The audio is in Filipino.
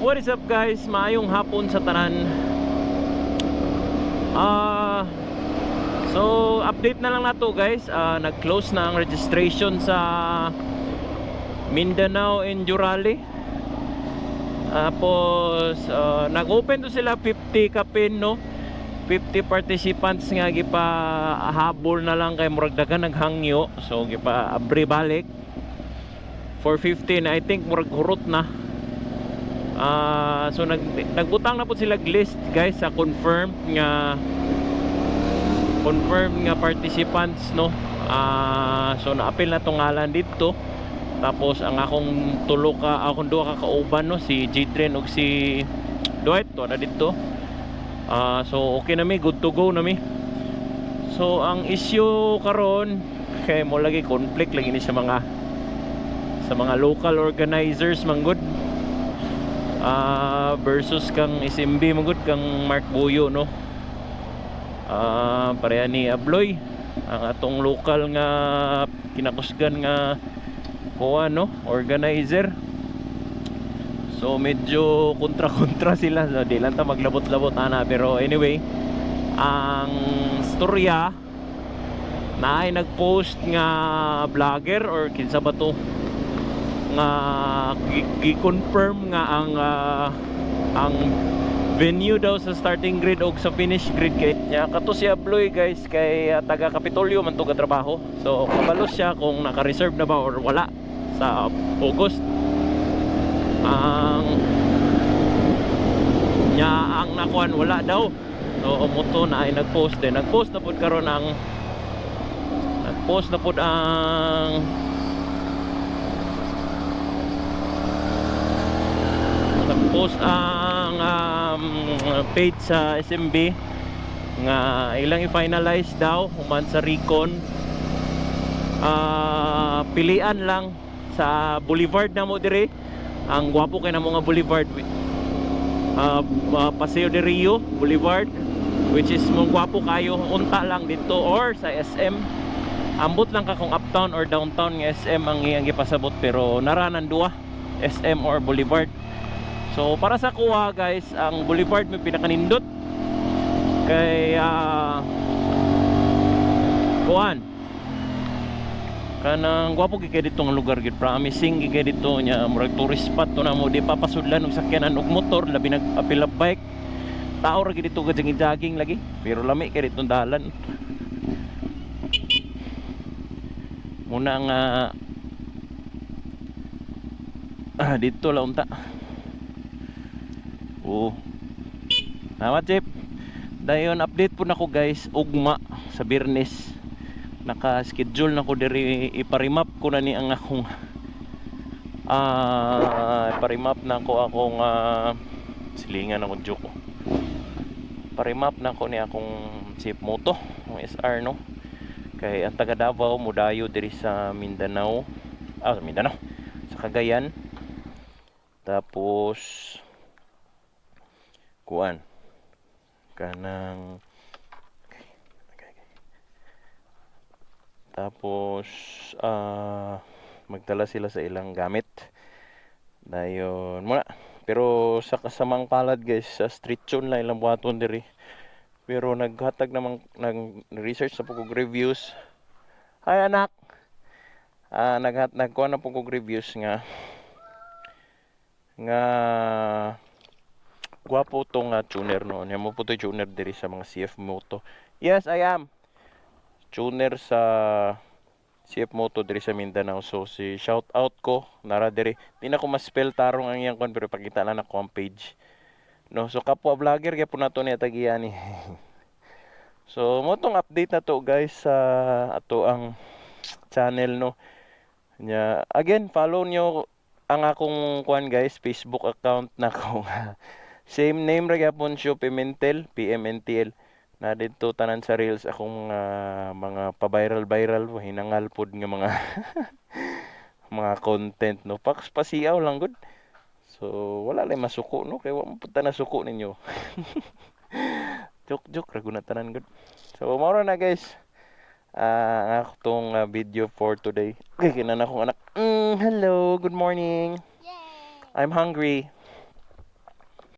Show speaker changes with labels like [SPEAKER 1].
[SPEAKER 1] What is up guys? Maayong hapon sa tanan. Ah So, update na lang nato guys. Ah, nag-close na ang registration sa Mindanao and Jurali. Tapos ah, nag-open to sila 50 kapin no. 50 participants nga gipa habol na lang kay murag dagan naghangyo. So gipa abri balik for 15 I think murag hurot na. Ah, so nag nagbutang na po sila list guys sa confirm nga confirm nga participants no. Ah, so naapil na tong ngalan dito. Tapos ang akong tulo ka akong duha ka kauban no si Jitren ug si Dwight to na dito. Ah, so okay na mi, good to go na mi. So ang issue karon kay mo lagi conflict lagi ni sa mga sa mga local organizers manggod ah versus kang SMB manggod kang Mark Buyo no. Ah, pareha ni Abloy ang atong local nga kinakusgan nga kuha no? Organizer. So medyo kontra-kontra sila. So, di lang ta maglabot-labot ana. Pero anyway ang storya na ay nag-post nga vlogger or kinsa ba to nga gi- gi-confirm nga ang ah, ang venue daw sa starting grid o sa finish grid kay nya kato si Abloy guys kay ah, taga Kapitolyo man to trabaho so kabalos siya kung naka-reserve na ba or wala sa August. Ang nya ang nakuan wala daw. So umuto na ay nagpost din nagpost na pud karon ang nagpost na pud ang nagpost ang um, page sa SMB nga ilang i-finalize daw human sa recon. Ah pilian lang sa boulevard na mo dire. Ang gwapo kay na mga boulevard uh, uh, Paseo de Rio Boulevard which is mo gwapo kayo unta lang dito or sa SM ambot lang ka kung uptown or downtown nga SM ang iyang gipasabot pero naranan duwa SM or Boulevard so para sa kuha guys ang Boulevard may pinakanindot. Kay uh, kuhan kanang gwapo gid kay dito lugar gid. Promising gid kay dito nya murag tourist spot to na mo. Di papasudlan og sakyanan og motor. Labi nag apil bike. Tao ra gid dito gajang jogging lagi. Pero lami kay dito dalan. Muna nga ah, dito la unta oh Salamat Chip Dayon update po nako guys. Ugma sa Birnes. Naka-schedule na ko diri. Iparimap ko na ni ang akong ah iparimap na ko akong ah, silingan ako joke ko parimap na ko ni akong chip moto ang SR no? Kay ang taga Davao mudayo diri sa Mindanao. Ah sa Mindanao. Sa Cagayan. Tapos kuan kanang Tapos ah magdala sila sa ilang gamit. Dayon muna. Pero sa kasamang palad guys, sa street tune lang ilang buhaton diri. Pero naghatag namang nag research sa pugog reviews. Hi anak. Ah naghat nagkuha na pugog reviews nga nga gwapo tong nga tuner no. Nya mo po to tuner diri sa mga CF Moto. Yes, I am tuner sa CF Moto diri sa Mindanao. So si shout out ko nara diri. Di ko ma-spell tarong ang iyang kon pero pakita na nako ang page. No, so kapwa vlogger kay po nato ni tagiyan ni. so mo tong update na to guys sa ato ang channel no. Nya again follow nyo ang akong kuan guys Facebook account na ko. Same name ra gyapon siya Pimentel, PMNTL na dito tanan sa reels akong mga mga pa-viral viral hinangal pod nga mga mga content no? Paks pasiaw lang good. So wala lay masuko no? Kay wa mo pud na suko ninyo. Joke joke ra guna tanan good. So mao na guys. Ah ang akong ah, video for today. Kay kinan akong anak. Mm, hello good morning.
[SPEAKER 2] Yay!
[SPEAKER 1] I'm hungry